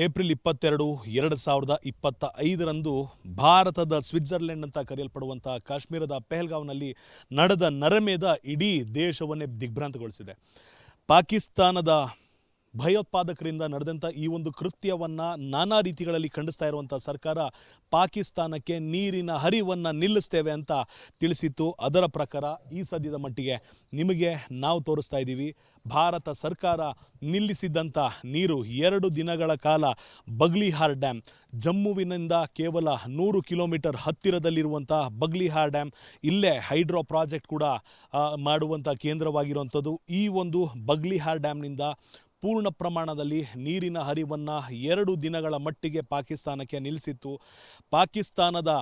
April ಇಪ್ಪತ್ತೆರಡು, ಎರಡು ಸಾವಿರದ ಇಪ್ಪತ್ತ ಐದರಂದು ಭಾರತದ ಸ್ವಿಟ್ಜರ್ಲೆಂಡ್ ಅಂತ ಕರೆಯಲ್ಪಡುವಂತಹ ಕಾಶ್ಮೀರದ ಪೆಹಲ್ಗಾವ್ನಲ್ಲಿ ನಡೆದ ನರಮೇಧ ಇಡೀ ದೇಶವನ್ನೇ ದಿಗ್ಭ್ರಾಂತಗೊಳಿಸಿದೆ. ಪಾಕಿಸ್ತಾನದ ಭಯೋತ್ಪಾದಕರಿಂದ ನಡೆದಂಥ ಈ ಒಂದು ಕೃತ್ಯವನ್ನ ನಾನಾ ರೀತಿಗಳಲ್ಲಿ ಖಂಡಿಸ್ತಾ ಇರುವಂಥ ಸರ್ಕಾರ ಪಾಕಿಸ್ತಾನಕ್ಕೆ ನೀರಿನ ಹರಿವನ್ನು ನಿಲ್ಲಿಸ್ತೇವೆ ಅಂತ ತಿಳಿಸಿತ್ತು. ಅದರ ಪ್ರಕಾರ ಈ ಸದ್ಯದ ಮಟ್ಟಿಗೆ ನಿಮಗೆ ನಾವು ತೋರಿಸ್ತಾ ಇದ್ದೀವಿ. ಭಾರತ ಸರ್ಕಾರ ನಿಲ್ಲಿಸಿದ್ದಂಥ ನೀರು ಎರಡು ದಿನಗಳ ಕಾಲ ಬಗ್ಲಿಹಾರ್ ಡ್ಯಾಮ್ ಜಮ್ಮುವಿನಿಂದ ಕೇವಲ ನೂರು ಕಿಲೋಮೀಟರ್ ಹತ್ತಿರದಲ್ಲಿರುವಂಥ ಬಗ್ಲಿಹಾರ್ ಡ್ಯಾಮ್ ಇಲ್ಲೇ ಹೈಡ್ರೋ ಪ್ರಾಜೆಕ್ಟ್ ಕೂಡ ಮಾಡುವಂಥ ಕೇಂದ್ರವಾಗಿರುವಂಥದ್ದು ಈ ಒಂದು ಬಗ್ಲಿಹಾರ್ ಡ್ಯಾಮ್ನಿಂದ ಪೂರ್ಣ ಪ್ರಮಾಣದಲ್ಲಿ ನೀರಿನ ಹರಿವನ್ನು ಎರಡು ದಿನಗಳ ಮಟ್ಟಿಗೆ ಪಾಕಿಸ್ತಾನಕ್ಕೆ ನಿಲ್ಲಿಸಿತ್ತು ಪಾಕಿಸ್ತಾನದ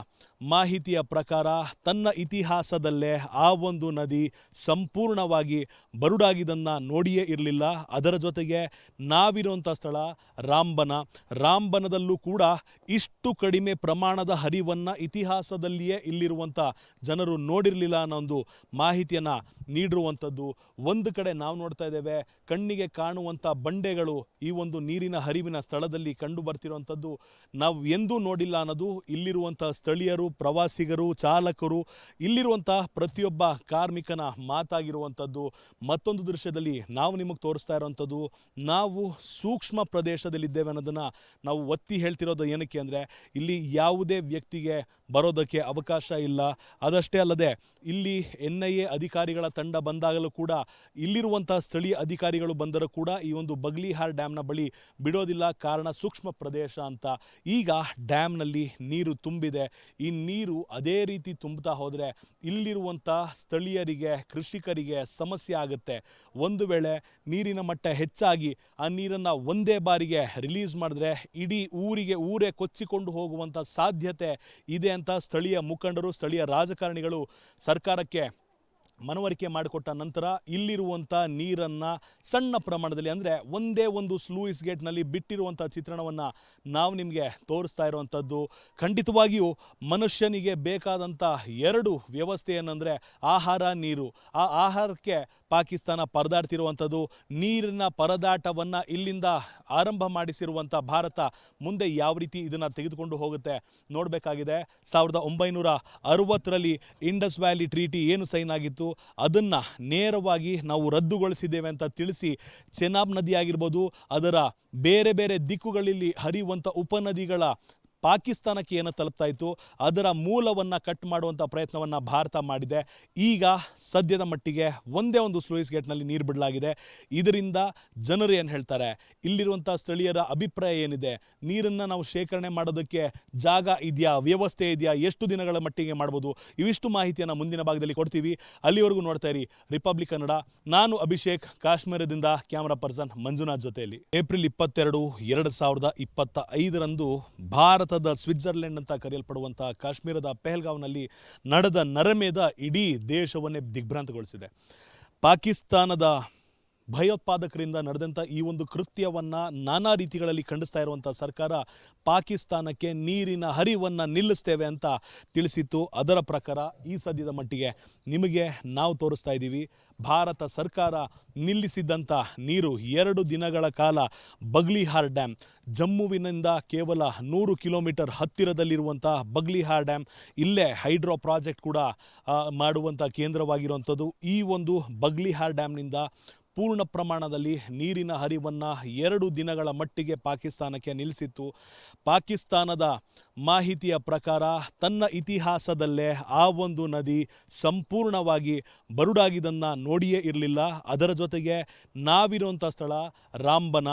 ಮಾಹಿತಿಯ ಪ್ರಕಾರ ತನ್ನ ಇತಿಹಾಸದಲ್ಲೇ ಆ ಒಂದು ನದಿ ಸಂಪೂರ್ಣವಾಗಿ ಬರುಡಾಗಿದ್ದನ್ನು ನೋಡಿಯೇ ಇರಲಿಲ್ಲ. ಅದರ ಜೊತೆಗೆ ನಾವಿರುವಂಥ ಸ್ಥಳ ರಾಂಬನ. ರಾಂಬನದಲ್ಲೂ ಕೂಡ ಇಷ್ಟು ಕಡಿಮೆ ಪ್ರಮಾಣದ ಹರಿವನ್ನು ಇತಿಹಾಸದಲ್ಲಿಯೇ ಇಲ್ಲಿರುವಂಥ ಜನರು ನೋಡಿರಲಿಲ್ಲ ಅನ್ನೋ ಒಂದು ಮಾಹಿತಿಯನ್ನು ನೀಡಿರುವಂಥದ್ದು. ಒಂದು ಕಡೆ ನಾವು ನೋಡ್ತಾ ಇದ್ದೇವೆ, ಕಣ್ಣಿಗೆ ಕಾಣುವಂಥ ಬಂಡೆಗಳು ಈ ಒಂದು ನೀರಿನ ಹರಿವಿನ ಸ್ಥಳದಲ್ಲಿ ಕಂಡು ಬರ್ತಿರುವಂಥದ್ದು. ನಾವು ಎಂದೂ ನೋಡಿಲ್ಲ ಅನ್ನೋದು ಇಲ್ಲಿರುವಂಥ ಸ್ಥಳೀಯರು ಪ್ರವಾಸಿಗರು, ಚಾಲಕರು, ಇಲ್ಲಿರುವಂತಹ ಪ್ರತಿಯೊಬ್ಬ ಕಾರ್ಮಿಕನ ಮಾತಾಗಿರುವಂಥದ್ದು ಮತ್ತೊಂದು ದೃಶ್ಯದಲ್ಲಿ ನಾವು ನಿಮಗೆ ತೋರಿಸ್ತಾ ಇರುವಂಥದ್ದು. ನಾವು ಸೂಕ್ಷ್ಮ ಪ್ರದೇಶದಲ್ಲಿದ್ದೇವೆ ಅನ್ನೋದನ್ನು ನಾವು ಒತ್ತಿ ಹೇಳ್ತಿರೋದು ಏನಕ್ಕೆ ಅಂದರೆ, ಇಲ್ಲಿ ಯಾವುದೇ ವ್ಯಕ್ತಿಗೆ ಬರೋದಕ್ಕೆ ಅವಕಾಶ ಇಲ್ಲ. ಅದಷ್ಟೇ ಅಲ್ಲದೆ, ಇಲ್ಲಿ ಎನ್ ಐ ಎ ಅಧಿಕಾರಿಗಳ ತಂಡ ಬಂದಾಗಲೂ ಕೂಡ, ಇಲ್ಲಿರುವಂತಹ ಸ್ಥಳೀಯ ಅಧಿಕಾರಿಗಳು ಬಂದರೂ ಕೂಡ ಈ ಒಂದು ಬಗ್ಲಿಹಾರ್ ಡ್ಯಾಮ್ನ ಬಳಿ ಬಿಡೋದಿಲ್ಲ. ಕಾರಣ ಸೂಕ್ಷ್ಮ ಪ್ರದೇಶ ಅಂತ. ಈಗ ಡ್ಯಾಮ್ನಲ್ಲಿ ನೀರು ತುಂಬಿದೆ. ಈ ನೀರು ಅದೇ ರೀತಿ ತುಂಬುತ್ತಾ ಹೋದರೆ ಇಲ್ಲಿರುವಂಥ ಸ್ಥಳೀಯರಿಗೆ, ಕೃಷಿಕರಿಗೆ ಸಮಸ್ಯೆ ಆಗುತ್ತೆ. ಒಂದು ವೇಳೆ ನೀರಿನ ಮಟ್ಟ ಹೆಚ್ಚಾಗಿ ಆ ನೀರನ್ನು ಒಂದೇ ಬಾರಿಗೆ ರಿಲೀಸ್ ಮಾಡಿದ್ರೆ ಇಡೀ ಊರಿಗೆ, ಊರೇ ಕೊಚ್ಚಿಕೊಂಡು ಹೋಗುವಂಥ ಸಾಧ್ಯತೆ ಇದೆ ಅಂತ ಸ್ಥಳೀಯ ಮುಖಂಡರು, ಸ್ಥಳೀಯ ರಾಜಕಾರಣಿಗಳು ಸರ್ಕಾರಕ್ಕೆ ಮನವರಿಕೆ ಮಾಡಿಕೊಟ್ಟ ನಂತರ ಇಲ್ಲಿರುವಂಥ ನೀರನ್ನು ಸಣ್ಣ ಪ್ರಮಾಣದಲ್ಲಿ ಅಂದರೆ ಒಂದೇ ಒಂದು ಸ್ಲೂಯಿಸ್ ಗೇಟ್ನಲ್ಲಿ ಬಿಟ್ಟಿರುವಂಥ ಚಿತ್ರಣವನ್ನು ನಾವು ನಿಮಗೆ ತೋರಿಸ್ತಾ ಇರುವಂಥದ್ದು. ಖಂಡಿತವಾಗಿಯೂ ಮನುಷ್ಯನಿಗೆ ಬೇಕಾದಂಥ ಎರಡು ವ್ಯವಸ್ಥೆ ಏನಂದರೆ ಆಹಾರ, ನೀರು. ಆ ಆಹಾರಕ್ಕೆ ಪಾಕಿಸ್ತಾನ ಪರದಾಡ್ತಿರುವಂಥದ್ದು. ನೀರಿನ ಪರದಾಟವನ್ನು ಇಲ್ಲಿಂದ ಆರಂಭ ಮಾಡಿಸಿರುವಂಥ ಭಾರತ ಮುಂದೆ ಯಾವ ರೀತಿ ಇದನ್ನು ತೆಗೆದುಕೊಂಡು ಹೋಗುತ್ತೆ ನೋಡಬೇಕಾಗಿದೆ. ಸಾವಿರದ ಒಂಬೈನೂರ ಅರವತ್ತರಲ್ಲಿ ಇಂಡಸ್ ವ್ಯಾಲಿ ಟ್ರೀಟಿ ಏನು ಸೈನ್ ಆಗಿತ್ತು? ಅದನ್ನು ನೇರವಾಗಿ ನಾವು ರದ್ದುಗೊಳಿಸಿದ್ದೇವೆ ಅಂತ ತಿಳಿಸಿ ಚೆನಾಬ್ ನದಿ ಆಗಿರ್ಬೋದು ಅದರ ಬೇರೆ ಬೇರೆ ದಿಕ್ಕುಗಳಲ್ಲಿ ಹರಿಯುವಂಥ ಉಪನದಿಗಳ ಪಾಕಿಸ್ತಾನಕ್ಕೆ ಏನು ತಲುಪ್ತಾ ಇತ್ತು, ಅದರ ಮೂಲವನ್ನು ಕಟ್ ಮಾಡುವಂಥ ಪ್ರಯತ್ನವನ್ನು ಭಾರತ ಮಾಡಿದೆ. ಈಗ ಸದ್ಯದ ಮಟ್ಟಿಗೆ ಒಂದೇ ಒಂದು ಸ್ಲೂಯಿಸ್ ಗೇಟ್ನಲ್ಲಿ ನೀರು ಬಿಡಲಾಗಿದೆ. ಇದರಿಂದ ಜನರು ಏನು ಹೇಳ್ತಾರೆ ಇಲ್ಲಿರುವಂಥ ಸ್ಥಳೀಯರ ಅಭಿಪ್ರಾಯ ಏನಿದೆ, ನೀರನ್ನು ನಾವು ಶೇಖರಣೆ ಮಾಡೋದಕ್ಕೆ ಜಾಗ ಇದೆಯಾ, ವ್ಯವಸ್ಥೆ ಇದೆಯಾ, ಎಷ್ಟು ದಿನಗಳ ಮಟ್ಟಿಗೆ ಮಾಡ್ಬೋದು, ಇವಿಷ್ಟು ಮಾಹಿತಿಯನ್ನು ಮುಂದಿನ ಭಾಗದಲ್ಲಿ ಕೊಡ್ತೀವಿ. ಅಲ್ಲಿವರೆಗೂ ನೋಡ್ತಾ ಇರಿ ರಿಪಬ್ಲಿಕ್ ಕನ್ನಡ ನಾನು ಅಭಿಷೇಕ್, ಕಾಶ್ಮೀರದಿಂದ ಕ್ಯಾಮರಾ ಪರ್ಸನ್ ಮಂಜುನಾಥ್ ಜೊತೆಯಲ್ಲಿ. ಏಪ್ರಿಲ್ ಇಪ್ಪತ್ತೆರಡು, ಎರಡು ಸಾವಿರದ ಇಪ್ಪತ್ತ ಐದರಂದು ಭಾರತದ ಸ್ವಿಟ್ಜರ್ಲೆಂಡ್ ಅಂತ ಕರೆಯಲ್ಪಡುವಂತಹ ಕಾಶ್ಮೀರದ ಪೆಹಲ್ಗಾವ್ನಲ್ಲಿ ನಡೆದ ನರಮೇಧ ಇಡೀ ದೇಶವನ್ನೇ ದಿಗ್ಭ್ರಾಂತಗೊಳಿಸಿದೆ. ಪಾಕಿಸ್ತಾನದ ಭಯೋತ್ಪಾದಕರಿಂದ ನಡೆದಂಥ ಈ ಒಂದು ಕೃತ್ಯವನ್ನು ನಾನಾ ರೀತಿಗಳಲ್ಲಿ ಖಂಡಿಸ್ತಾ ಇರುವಂಥ ಸರ್ಕಾರ ಪಾಕಿಸ್ತಾನಕ್ಕೆ ನೀರಿನ ಹರಿವನ್ನು ನಿಲ್ಲಿಸ್ತೇವೆ ಅಂತ ತಿಳಿಸಿತ್ತು. ಅದರ ಪ್ರಕಾರ ಈ ಸದ್ಯದ ಮಟ್ಟಿಗೆ ನಿಮಗೆ ನಾವು ತೋರಿಸ್ತಾ ಇದ್ದೀವಿ. ಭಾರತ ಸರ್ಕಾರ ನಿಲ್ಲಿಸಿದ್ದಂಥ ನೀರು ಎರಡು ದಿನಗಳ ಕಾಲ ಬಗ್ಲಿಹಾರ್ ಡ್ಯಾಮ್ ಜಮ್ಮುವಿನಿಂದ ಕೇವಲ ನೂರು ಕಿಲೋಮೀಟರ್ ಹತ್ತಿರದಲ್ಲಿರುವಂಥ ಬಗ್ಲಿಹಾರ್ ಡ್ಯಾಮ್ ಇಲ್ಲೇ ಹೈಡ್ರೋ ಪ್ರಾಜೆಕ್ಟ್ ಕೂಡ ಮಾಡುವಂಥ ಕೇಂದ್ರವಾಗಿರುವಂಥದ್ದು ಈ ಒಂದು ಬಗ್ಲಿಹಾರ್ ಡ್ಯಾಮ್ನಿಂದ ಪೂರ್ಣ ಪ್ರಮಾಣದಲ್ಲಿ ನೀರಿನ ಹರಿವನ್ನು ಎರಡು ದಿನಗಳ ಮಟ್ಟಿಗೆ ಪಾಕಿಸ್ತಾನಕ್ಕೆ ನಿಲ್ಲಿಸಿತ್ತು ಪಾಕಿಸ್ತಾನದ ಮಾಹಿತಿಯ ಪ್ರಕಾರ ತನ್ನ ಇತಿಹಾಸದಲ್ಲೇ ಆ ಒಂದು ನದಿ ಸಂಪೂರ್ಣವಾಗಿ ಬರುಡಾಗಿದ್ದನ್ನು ನೋಡಿಯೇ ಇರಲಿಲ್ಲ. ಅದರ ಜೊತೆಗೆ ನಾವಿರುವಂಥ ಸ್ಥಳ ರಾಂಬನ.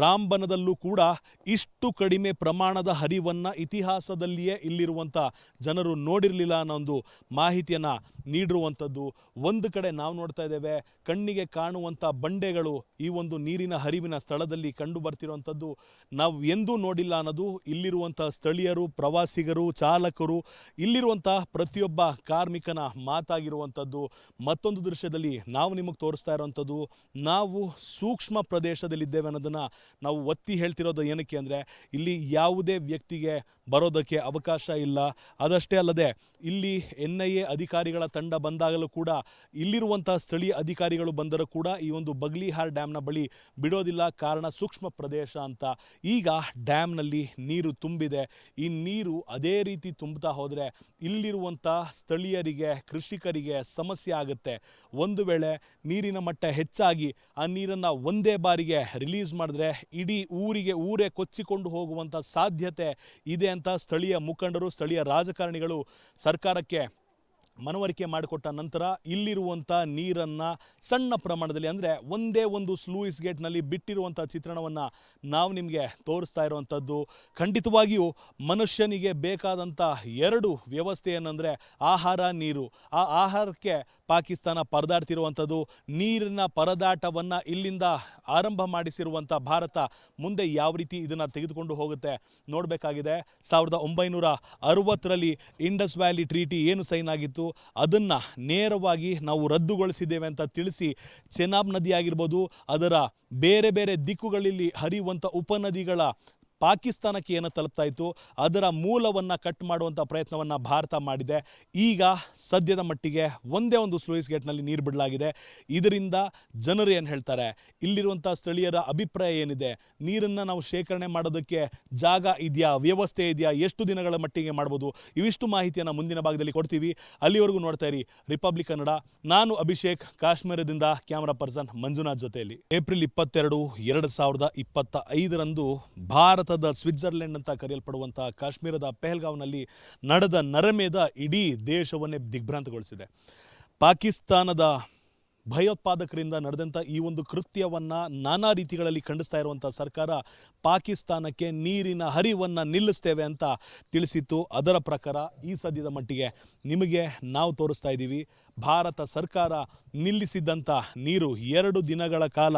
ರಾಂಬನದಲ್ಲೂ ಕೂಡ ಇಷ್ಟು ಕಡಿಮೆ ಪ್ರಮಾಣದ ಹರಿವನ್ನು ಇತಿಹಾಸದಲ್ಲಿಯೇ ಇಲ್ಲಿರುವಂಥ ಜನರು ನೋಡಿರಲಿಲ್ಲ ಅನ್ನೋ ಒಂದು ಮಾಹಿತಿಯನ್ನು ನೀಡಿರುವಂಥದ್ದು. ಒಂದು ಕಡೆ ನಾವು ನೋಡ್ತಾ ಇದ್ದೇವೆ, ಕಣ್ಣಿಗೆ ಕಾಣುವಂಥ ಬಂಡೆಗಳು ಈ ಒಂದು ನೀರಿನ ಹರಿವಿನ ಸ್ಥಳದಲ್ಲಿ ಕಂಡು ಬರ್ತಿರುವಂಥದ್ದು. ನಾವು ಎಂದೂ ನೋಡಿಲ್ಲ ಅನ್ನೋದು ಇಲ್ಲಿರುವಂಥ ಸ್ಥಳೀಯರು, ಪ್ರವಾಸಿಗರು, ಚಾಲಕರು, ಇಲ್ಲಿರುವಂಥ ಪ್ರತಿಯೊಬ್ಬ ಕಾರ್ಮಿಕನ ಮಾತಾಗಿರುವಂಥದ್ದು. ಮತ್ತೊಂದು ದೃಶ್ಯದಲ್ಲಿ ನಾವು ನಿಮಗೆ ತೋರಿಸ್ತಾ ಇರುವಂಥದ್ದು, ನಾವು ಸೂಕ್ಷ್ಮ ಪ್ರದೇಶದಲ್ಲಿದ್ದೇವೆ ಅನ್ನೋದನ್ನು ನಾವು ಒತ್ತಿ ಹೇಳ್ತಿರೋದು ಏನಕ್ಕೆ ಅಂದರೆ, ಇಲ್ಲಿ ಯಾವುದೇ ವ್ಯಕ್ತಿಗೆ ಬರೋದಕ್ಕೆ ಅವಕಾಶ ಇಲ್ಲ. ಅದಷ್ಟೇ ಅಲ್ಲದೆ, ಇಲ್ಲಿ ಎನ್ ಐ ಎ ಅಧಿಕಾರಿಗಳ ತಂಡ ಬಂದಾಗಲೂ ಕೂಡ ಇಲ್ಲಿರುವಂತಹ ಸ್ಥಳೀಯ ಅಧಿಕಾರಿಗಳು ಬಂದರೂ ಕೂಡ ಈ ಒಂದು ಬಗ್ಲಿಹಾರ್ ಡ್ಯಾಮ್ನ ಬಳಿ ಬಿಡೋದಿಲ್ಲ. ಕಾರಣ ಸೂಕ್ಷ್ಮ ಪ್ರದೇಶ ಅಂತ. ಈಗ ಡ್ಯಾಮ್ನಲ್ಲಿ ನೀರು ತುಂಬಿದೆ. ಈ ನೀರು ಅದೇ ರೀತಿ ತುಂಬುತ್ತಾ ಹೋದರೆ ಇಲ್ಲಿರುವಂಥ ಸ್ಥಳೀಯರಿಗೆ, ಕೃಷಿಕರಿಗೆ ಸಮಸ್ಯೆ ಆಗುತ್ತೆ. ಒಂದು ವೇಳೆ ನೀರಿನ ಮಟ್ಟ ಹೆಚ್ಚಾಗಿ ಆ ನೀರನ್ನು ಒಂದೇ ಬಾರಿಗೆ ರಿಲೀಸ್ ಮಾಡಿದ್ರೆ ಇಡೀ ಊರಿಗೆ ಊರೇ ಕೊಚ್ಚಿಕೊಂಡು ಹೋಗುವಂಥ ಸಾಧ್ಯತೆ ಇದೆ ಅಂತ ಸ್ಥಳೀಯ ಮುಖಂಡರು, ಸ್ಥಳೀಯ ರಾಜಕಾರಣಿಗಳು ಸರ್ಕಾರಕ್ಕೆ ಮನವರಿಕೆ ಮಾಡಿಕೊಟ್ಟ ನಂತರ ಇಲ್ಲಿರುವಂಥ ನೀರನ್ನು ಸಣ್ಣ ಪ್ರಮಾಣದಲ್ಲಿ ಅಂದರೆ ಒಂದೇ ಒಂದು ಸ್ಲೂಯಿಸ್ ಗೇಟ್ನಲ್ಲಿ ಬಿಟ್ಟಿರುವಂಥ ಚಿತ್ರಣವನ್ನು ನಾವು ನಿಮಗೆ ತೋರಿಸ್ತಾ ಇರುವಂಥದ್ದು. ಖಂಡಿತವಾಗಿಯೂ ಮನುಷ್ಯನಿಗೆ ಬೇಕಾದಂಥ ಎರಡು ವ್ಯವಸ್ಥೆ ಏನಂದರೆ ಆಹಾರ, ನೀರು. ಆ ಆಹಾರಕ್ಕೆ ಪಾಕಿಸ್ತಾನ ಪರದಾಡ್ತಿರುವಂಥದ್ದು. ನೀರಿನ ಪರದಾಟವನ್ನು ಇಲ್ಲಿಂದ ಆರಂಭ ಮಾಡಿಸಿರುವಂಥ ಭಾರತ ಮುಂದೆ ಯಾವ ರೀತಿ ಇದನ್ನು ತೆಗೆದುಕೊಂಡು ಹೋಗುತ್ತೆ ನೋಡಬೇಕಾಗಿದೆ. ಸಾವಿರದ ಒಂಬೈನೂರ ಅರವತ್ತರಲ್ಲಿ ಇಂಡಸ್ ವ್ಯಾಲಿ ಟ್ರೀಟಿ ಏನು ಸೈನ್ ಆಗಿತ್ತು? ಅದನ್ನು ನೇರವಾಗಿ ನಾವು ರದ್ದುಗೊಳಿಸಿದ್ದೇವೆ ಅಂತ ತಿಳಿಸಿ ಚೆನಾಬ್ ನದಿ ಆಗಿರ್ಬೋದು ಅದರ ಬೇರೆ ಬೇರೆ ದಿಕ್ಕುಗಳಲ್ಲಿ ಹರಿಯುವಂಥ ಉಪನದಿಗಳ ಪಾಕಿಸ್ತಾನಕ್ಕೆ ಏನು ತಲುಪ್ತಾ ಇತ್ತು, ಅದರ ಮೂಲವನ್ನು ಕಟ್ ಮಾಡುವಂಥ ಪ್ರಯತ್ನವನ್ನು ಭಾರತ ಮಾಡಿದೆ. ಈಗ ಸದ್ಯದ ಮಟ್ಟಿಗೆ ಒಂದೇ ಒಂದು ಸ್ಲೂಯಿಸ್ ಗೇಟ್ನಲ್ಲಿ ನೀರು ಬಿಡಲಾಗಿದೆ. ಇದರಿಂದ ಜನರು ಏನು ಹೇಳ್ತಾರೆ ಇಲ್ಲಿರುವಂಥ ಸ್ಥಳೀಯರ ಅಭಿಪ್ರಾಯ ಏನಿದೆ? ನೀರನ್ನು ನಾವು ಶೇಖರಣೆ ಮಾಡೋದಕ್ಕೆ ಜಾಗ ಇದೆಯಾ, ವ್ಯವಸ್ಥೆ ಇದೆಯಾ, ಎಷ್ಟು ದಿನಗಳ ಮಟ್ಟಿಗೆ ಮಾಡ್ಬೋದು? ಇವಿಷ್ಟು ಮಾಹಿತಿಯನ್ನು ಮುಂದಿನ ಭಾಗದಲ್ಲಿ ಕೊಡ್ತೀವಿ. ಅಲ್ಲಿವರೆಗೂ ನೋಡ್ತಾ ಇರಿ ರಿಪಬ್ಲಿಕ್ ಕನ್ನಡ ನಾನು ಅಭಿಷೇಕ್, ಕಾಶ್ಮೀರದಿಂದ ಕ್ಯಾಮರಾ ಪರ್ಸನ್ ಮಂಜುನಾಥ್ ಜೊತೆಯಲ್ಲಿ. ಏಪ್ರಿಲ್ ಇಪ್ಪತ್ತೆರಡು, ಎರಡು ಸಾವಿರದ ಇಪ್ಪತ್ತ ಐದರಂದು ಭಾರತದ ಸ್ವಿಟ್ಜರ್ಲೆಂಡ್ ಅಂತ ಕರೆಯಲ್ಪಡುವಂತಹ ಕಾಶ್ಮೀರದ ಪೆಹಲ್ಗಾವ್ನಲ್ಲಿ ನಡೆದ ನರಮೇಧ ಇಡೀ ದೇಶವನ್ನೇ ದಿಗ್ಭ್ರಾಂತಗೊಳಿಸಿದೆ. ಪಾಕಿಸ್ತಾನದ ಭಯೋತ್ಪಾದಕರಿಂದ ನಡೆದಂಥ ಈ ಒಂದು ಕೃತ್ಯವನ್ನು ನಾನಾ ರೀತಿಗಳಲ್ಲಿ ಖಂಡಿಸ್ತಾ ಇರುವಂಥ ಸರ್ಕಾರ ಪಾಕಿಸ್ತಾನಕ್ಕೆ ನೀರಿನ ಹರಿವನ್ನು ನಿಲ್ಲಿಸ್ತೇವೆ ಅಂತ ತಿಳಿಸಿತ್ತು. ಅದರ ಪ್ರಕಾರ ಈ ಸದ್ಯದ ಮಟ್ಟಿಗೆ ನಿಮಗೆ ನಾವು ತೋರಿಸ್ತಾ ಇದ್ದೀವಿ, ಭಾರತ ಸರ್ಕಾರ ನಿಲ್ಲಿಸಿದ್ದಂಥ ನೀರು ಎರಡು ದಿನಗಳ ಕಾಲ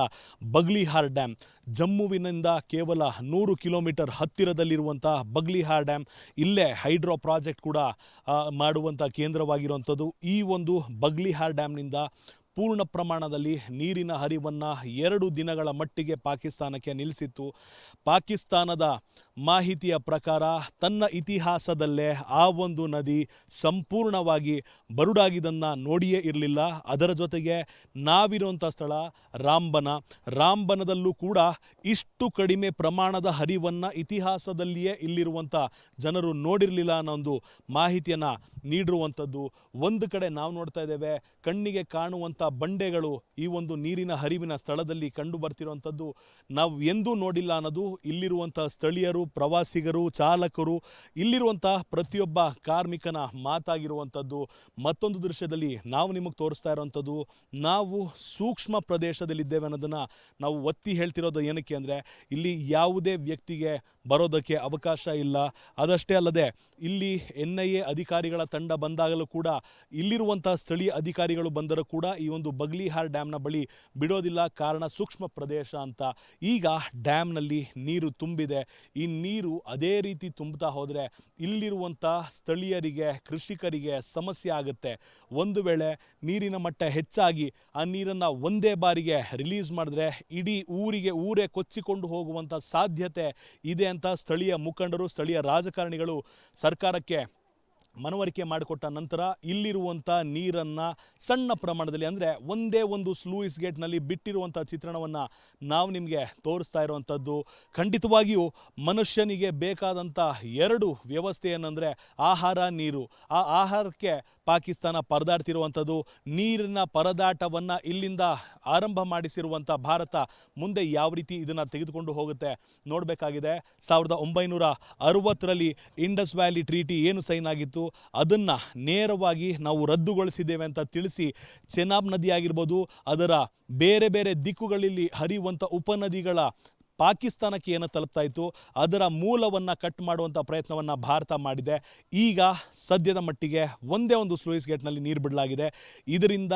ಬಗ್ಲಿಹಾರ್ ಡ್ಯಾಮ್ ಜಮ್ಮುವಿನಿಂದ ಕೇವಲ ನೂರು ಕಿಲೋಮೀಟರ್ ಹತ್ತಿರದಲ್ಲಿರುವಂಥ ಬಗ್ಲಿಹಾರ್ ಡ್ಯಾಮ್ ಇಲ್ಲೇ ಹೈಡ್ರೋ ಪ್ರಾಜೆಕ್ಟ್ ಕೂಡ ಮಾಡುವಂಥ ಕೇಂದ್ರವಾಗಿರುವಂಥದ್ದು ಈ ಒಂದು ಬಗ್ಲಿಹಾರ್ ಡ್ಯಾಮ್ನಿಂದ ಪೂರ್ಣ ಪ್ರಮಾಣದಲ್ಲಿ ನೀರಿನ ಹರಿವನ್ನು ಎರಡು ದಿನಗಳ ಮಟ್ಟಿಗೆ ಪಾಕಿಸ್ತಾನಕ್ಕೆ ನಿಲ್ಲಿಸಿತ್ತು ಪಾಕಿಸ್ತಾನದ ಮಾಹಿತಿಯ ಪ್ರಕಾರ ತನ್ನ ಇತಿಹಾಸದಲ್ಲೇ ಆ ಒಂದು ನದಿ ಸಂಪೂರ್ಣವಾಗಿ ಬರುಡಾಗಿದ್ದನ್ನು ನೋಡಿಯೇ ಇರಲಿಲ್ಲ. ಅದರ ಜೊತೆಗೆ ನಾವಿರುವಂಥ ಸ್ಥಳ ರಾಂಬನ. ರಾಂಬನದಲ್ಲೂ ಕೂಡ ಇಷ್ಟು ಕಡಿಮೆ ಪ್ರಮಾಣದ ಹರಿವನ್ನು ಇತಿಹಾಸದಲ್ಲಿಯೇ ಇಲ್ಲಿರುವಂಥ ಜನರು ನೋಡಿರಲಿಲ್ಲ ಅನ್ನೋ ಒಂದು ಮಾಹಿತಿಯನ್ನು ನೀಡಿರುವಂಥದ್ದು. ಒಂದು ಕಡೆ ನಾವು ನೋಡ್ತಾ ಇದ್ದೇವೆ, ಕಣ್ಣಿಗೆ ಕಾಣುವಂಥ ಬಂಡೆಗಳು ಈ ಒಂದು ನೀರಿನ ಹರಿವಿನ ಸ್ಥಳದಲ್ಲಿ ಕಂಡು ಬರ್ತಿರುವಂಥದ್ದು. ನಾವು ಎಂದೂ ನೋಡಿಲ್ಲ ಅನ್ನೋದು ಇಲ್ಲಿರುವಂಥ ಸ್ಥಳೀಯರು ಪ್ರವಾಸಿಗರು, ಚಾಲಕರು, ಇಲ್ಲಿರುವಂತಹ ಪ್ರತಿಯೊಬ್ಬ ಕಾರ್ಮಿಕನ ಮಾತಾಗಿರುವಂಥದ್ದು ಮತ್ತೊಂದು ದೃಶ್ಯದಲ್ಲಿ ನಾವು ನಿಮಗೆ ತೋರಿಸ್ತಾ ಇರುವಂಥದ್ದು. ನಾವು ಸೂಕ್ಷ್ಮ ಪ್ರದೇಶದಲ್ಲಿದ್ದೇವೆ ಅನ್ನೋದನ್ನು ನಾವು ಒತ್ತಿ ಹೇಳ್ತಿರೋದು ಏನಕ್ಕೆ ಅಂದರೆ, ಇಲ್ಲಿ ಯಾವುದೇ ವ್ಯಕ್ತಿಗೆ ಬರೋದಕ್ಕೆ ಅವಕಾಶ ಇಲ್ಲ. ಅದಷ್ಟೇ ಅಲ್ಲದೆ, ಇಲ್ಲಿ ಎನ್ ಐ ಎ ಅಧಿಕಾರಿಗಳ ತಂಡ ಬಂದಾಗಲೂ ಕೂಡ, ಇಲ್ಲಿರುವಂತಹ ಸ್ಥಳೀಯ ಅಧಿಕಾರಿಗಳು ಬಂದರೂ ಕೂಡ ಈ ಒಂದು ಬಗ್ಲಿಹಾರ್ ಡ್ಯಾಮ್ನ ಬಳಿ ಬಿಡೋದಿಲ್ಲ. ಕಾರಣ ಸೂಕ್ಷ್ಮ ಪ್ರದೇಶ ಅಂತ. ಈಗ ಡ್ಯಾಮ್ನಲ್ಲಿ ನೀರು ತುಂಬಿದೆ. ಈ ನೀರು ಅದೇ ರೀತಿ ತುಂಬುತ್ತಾ ಹೋದರೆ ಇಲ್ಲಿರುವಂಥ ಸ್ಥಳೀಯರಿಗೆ, ಕೃಷಿಕರಿಗೆ ಸಮಸ್ಯೆ ಆಗುತ್ತೆ. ಒಂದು ವೇಳೆ ನೀರಿನ ಮಟ್ಟ ಹೆಚ್ಚಾಗಿ ಆ ನೀರನ್ನು ಒಂದೇ ಬಾರಿಗೆ ರಿಲೀಸ್ ಮಾಡಿದ್ರೆ ಇಡೀ ಊರಿಗೆ, ಊರೇ ಕೊಚ್ಚಿಕೊಂಡು ಹೋಗುವಂಥ ಸಾಧ್ಯತೆ ಇದೆ ಅಂತ ಸ್ಥಳೀಯ ಮುಖಂಡರು, ಸ್ಥಳೀಯ ರಾಜಕಾರಣಿಗಳು ಸರ್ಕಾರಕ್ಕೆ ಮನವರಿಕೆ ಮಾಡಿಕೊಟ್ಟ ನಂತರ ಇಲ್ಲಿರುವಂಥ ನೀರನ್ನು ಸಣ್ಣ ಪ್ರಮಾಣದಲ್ಲಿ ಅಂದರೆ ಒಂದೇ ಒಂದು ಸ್ಲೂಯಿಸ್ ಗೇಟ್ನಲ್ಲಿ ಬಿಟ್ಟಿರುವಂಥ ಚಿತ್ರಣವನ್ನು ನಾವು ನಿಮಗೆ ತೋರಿಸ್ತಾ ಇರುವಂಥದ್ದು. ಖಂಡಿತವಾಗಿಯೂ ಮನುಷ್ಯನಿಗೆ ಬೇಕಾದಂಥ ಎರಡು ವ್ಯವಸ್ಥೆ ಏನಂದರೆ ಆಹಾರ, ನೀರು. ಆ ಆಹಾರಕ್ಕೆ ಪಾಕಿಸ್ತಾನ ಪರದಾಡ್ತಿರುವಂಥದ್ದು. ನೀರಿನ ಪರದಾಟವನ್ನು ಇಲ್ಲಿಂದ ಆರಂಭ ಮಾಡಿಸಿರುವಂಥ ಭಾರತ ಮುಂದೆ ಯಾವ ರೀತಿ ಇದನ್ನು ತೆಗೆದುಕೊಂಡು ಹೋಗುತ್ತೆ ನೋಡಬೇಕಾಗಿದೆ. ಸಾವಿರದ ಒಂಬೈನೂರ ಅರವತ್ತರಲ್ಲಿ ಇಂಡಸ್ ವ್ಯಾಲಿ ಟ್ರೀಟಿ ಏನು ಸೈನ್ ಆಗಿತ್ತು? ಅದನ್ನು ನೇರವಾಗಿ ನಾವು ರದ್ದುಗೊಳಿಸಿದ್ದೇವೆ ಅಂತ ತಿಳಿಸಿ ಚೆನಾಬ್ ನದಿ ಆಗಿರ್ಬೋದು, ಅದರ ಬೇರೆ ಬೇರೆ ದಿಕ್ಕುಗಳಲ್ಲಿ ಹರಿಯುವಂಥ ಉಪನದಿಗಳ ಪಾಕಿಸ್ತಾನಕ್ಕೆ ಏನು ತಲುಪ್ತಾ ಇತ್ತು, ಅದರ ಮೂಲವನ್ನು ಕಟ್ ಮಾಡುವಂಥ ಪ್ರಯತ್ನವನ್ನು ಭಾರತ ಮಾಡಿದೆ. ಈಗ ಸದ್ಯದ ಮಟ್ಟಿಗೆ ಒಂದೇ ಒಂದು ಸ್ಲೂಯಿಸ್ ಗೇಟ್ನಲ್ಲಿ ನೀರು ಬಿಡಲಾಗಿದೆ. ಇದರಿಂದ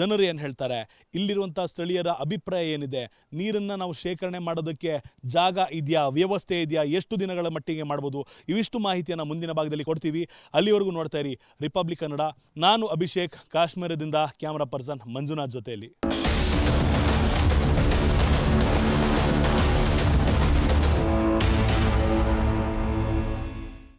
ಜನರು ಏನು ಹೇಳ್ತಾರೆ ಇಲ್ಲಿರುವಂಥ ಸ್ಥಳೀಯರ ಅಭಿಪ್ರಾಯ ಏನಿದೆ, ನೀರನ್ನು ನಾವು ಶೇಖರಣೆ ಮಾಡೋದಕ್ಕೆ ಜಾಗ ಇದೆಯಾ, ವ್ಯವಸ್ಥೆ ಇದೆಯಾ, ಎಷ್ಟು ದಿನಗಳ ಮಟ್ಟಿಗೆ ಮಾಡ್ಬೋದು, ಇವಿಷ್ಟು ಮಾಹಿತಿಯನ್ನು ಮುಂದಿನ ಭಾಗದಲ್ಲಿ ಕೊಡ್ತೀವಿ. ಅಲ್ಲಿವರೆಗೂ ನೋಡ್ತಾ ಇರಿ ರಿಪಬ್ಲಿಕ್ ಕನ್ನಡ, ನಾನು ಅಭಿಷೇಕ್, ಕಾಶ್ಮೀರದಿಂದ ಕ್ಯಾಮ್ರಾ ಪರ್ಸನ್ ಮಂಜುನಾಥ್ ಜೊತೆಯಲ್ಲಿ.